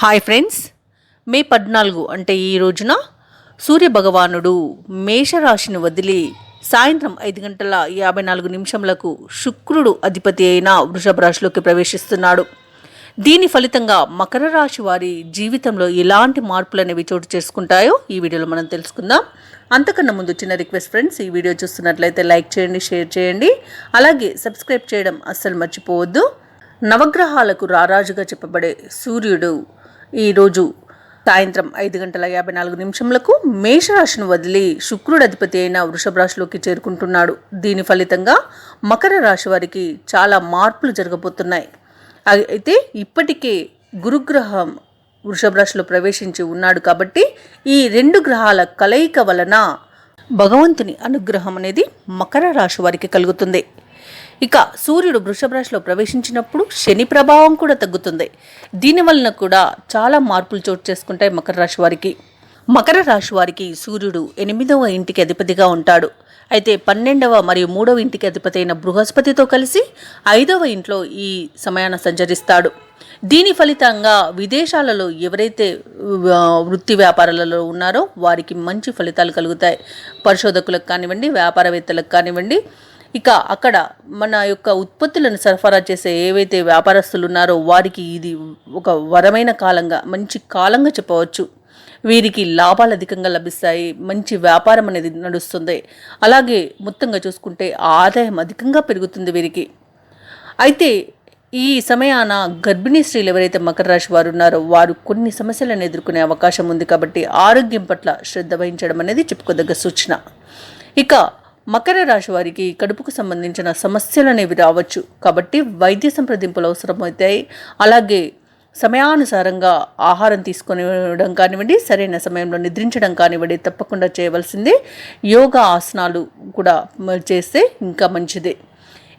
Hi friends మే పద్నాలుగు అంటే ఈ రోజున సూర్య భగవానుడు మేషరాశిని వదిలి సాయంత్రం ఐదు గంటల యాభై నాలుగు నిమిషంలకు శుక్రుడు అధిపతి అయిన వృషభ రాశిలోకి ప్రవేశిస్తున్నాడు. దీని ఫలితంగా మకర రాశి వారి జీవితంలో ఎలాంటి మార్పులు అనేవి చోటు చేసుకుంటాయో ఈ వీడియోలో మనం తెలుసుకుందాం. అంతకన్నా ముందు చిన్న రిక్వెస్ట్ ఫ్రెండ్స్ ఈ వీడియో చూస్తున్నట్లయితే లైక్ చేయండి షేర్ చేయండి. అలాగే సబ్స్క్రైబ్ చేయడం అస్సలు మర్చిపోవద్దు. నవగ్రహాలకు రారాజుగా చెప్పబడే సూర్యుడు ఈరోజు సాయంత్రం ఐదు గంటల యాభై నాలుగు నిమిషములకు మేషరాశిని వదిలి శుక్రుడు అధిపతి అయిన వృషభ రాశిలోకి చేరుకుంటున్నాడు. దీని ఫలితంగా మకర రాశి వారికి చాలా మార్పులు జరగబోతున్నాయి. అయితే ఇప్పటికే గురుగ్రహం వృషభ రాశిలో ప్రవేశించి ఉన్నాడు కాబట్టి ఈ రెండు గ్రహాల కలయిక వలన భగవంతుని అనుగ్రహం అనేది మకర రాశి వారికి కలుగుతుంది. ఇక సూర్యుడు వృషభ రాశిలో ప్రవేశించినప్పుడు శని ప్రభావం కూడా తగ్గుతుంది. దీని వలన కూడా చాలా మార్పులు చోటు చేసుకుంటాయి మకర రాశి వారికి. మకర రాశి వారికి సూర్యుడు ఎనిమిదవ ఇంటికి అధిపతిగా ఉంటాడు. అయితే పన్నెండవ మరియు మూడవ ఇంటికి అధిపతి అయిన బృహస్పతితో కలిసి ఐదవ ఇంట్లో ఈ సమయాన సంచరిస్తాడు. దీని ఫలితంగా విదేశాలలో ఎవరైతే వృత్తి వ్యాపారాలలో ఉన్నారో వారికి మంచి ఫలితాలు కలుగుతాయి. పరిశోధకులకు కానివ్వండి వ్యాపారవేత్తలకు కానివ్వండి ఇక అక్కడ మన యొక్క ఉత్పత్తులను సరఫరా చేసే ఏవైతే వ్యాపారస్తులు ఉన్నారో వారికి ఇది ఒక వరమైన కాలంగా మంచి కాలంగా చెప్పవచ్చు. వీరికి లాభాలు అధికంగా లభిస్తాయి మంచి వ్యాపారం అనేది నడుస్తుంది. అలాగే మొత్తంగా చూసుకుంటే ఆదాయం అధికంగా పెరుగుతుంది వీరికి. అయితే ఈ సమయాన గర్భిణీ స్త్రీలు ఎవరైతే మకర రాశి వారు ఉన్నారో వారు కొన్ని సమస్యలను ఎదుర్కొనే అవకాశం ఉంది కాబట్టి ఆరోగ్యం పట్ల శ్రద్ధ వహించడం అనేది చెప్పుకోదగ్గ సూచన. ఇక మకర రాశి వారికి కడుపుకు సంబంధించిన సమస్యలు అనేవి రావచ్చు. కాబట్టి వైద్య సంప్రదింపులు అవసరమవుతాయి అలాగే సమయానుసారంగా ఆహారం తీసుకునివ్వడం కానివ్వండి సరైన సమయంలో నిద్రించడం కానివ్వండి తప్పకుండా చేయవలసిందే. యోగా ఆసనాలు కూడా చేస్తే ఇంకా మంచిదే.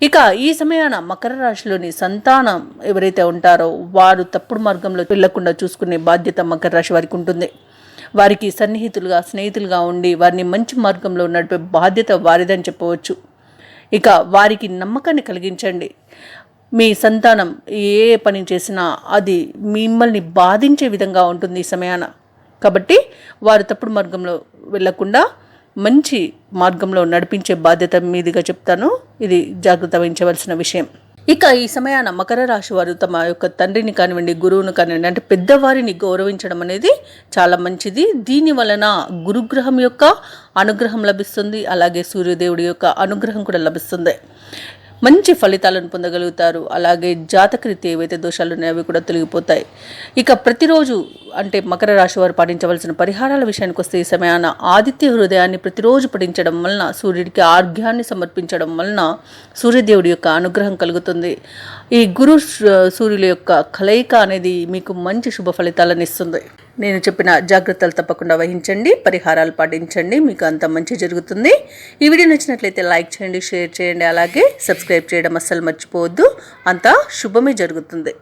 ఇక ఈ సమయాన మకర రాశిలోని సంతానం ఎవరైతే ఉంటారో వారు తప్పుడు మార్గంలో వెళ్ళకుండా చూసుకునే బాధ్యత మకర రాశి వారికి ఉంటుంది. వారికి సన్నిహితులుగా స్నేహితులుగా ఉండి వారిని మంచి మార్గంలో నడిపే బాధ్యత వారిదని చెప్పవచ్చు. ఇక వారికి నమ్మకాన్ని కలిగించండి. మీ సంతానం ఏ పని చేసినా అది మిమ్మల్ని బాధించే విధంగా ఉంటుంది ఈ సమయాన. కాబట్టి వారు తప్పుడు మార్గంలో వెళ్ళకుండా మంచి మార్గంలో నడిపించే బాధ్యత మీదిగా చెప్తాను. ఇది జాగ్రత్త వహించవలసిన విషయం. ఇక ఈ సమయాన మకర రాశి వారు తమ యొక్క తండ్రిని కానివ్వండి గురువును కానివ్వండి అంటే పెద్దవారిని గౌరవించడం అనేది చాలా మంచిది. దీని వలన గురుగ్రహం యొక్క అనుగ్రహం లభిస్తుంది అలాగే సూర్యదేవుడి యొక్క అనుగ్రహం కూడా లభిస్తుంది. మంచి ఫలితాలను పొందగలుగుతారు. అలాగే జాతకరీతి ఏవైతే దోషాలు ఉన్నాయో అవి కూడా తొలగిపోతాయి. ఇక ప్రతిరోజు అంటే మకర రాశి వారు పాటించవలసిన పరిహారాల విషయానికి వస్తే ఈ సమయాన ఆదిత్య హృదయాన్ని ప్రతిరోజు పఠించడం వలన సూర్యుడికి ఆర్ఘ్యాన్ని సమర్పించడం వలన సూర్యదేవుడి యొక్క అనుగ్రహం కలుగుతుంది. ఈ గురు సూర్యుల యొక్క కలయిక అనేది మీకు మంచి శుభ ఫలితాలను ఇస్తుంది. నేను చెప్పిన జాగ్రత్తలు తప్పకుండా వహించండి పరిహారాలు పాటించండి మీకు అంత మంచి జరుగుతుంది. ఈ వీడియో నచ్చినట్లయితే లైక్ చేయండి షేర్ చేయండి అలాగే సబ్స్క్రైబ్ చేయడం అస్సలు మర్చిపోవద్దు. అంతా శుభమే జరుగుతుంది.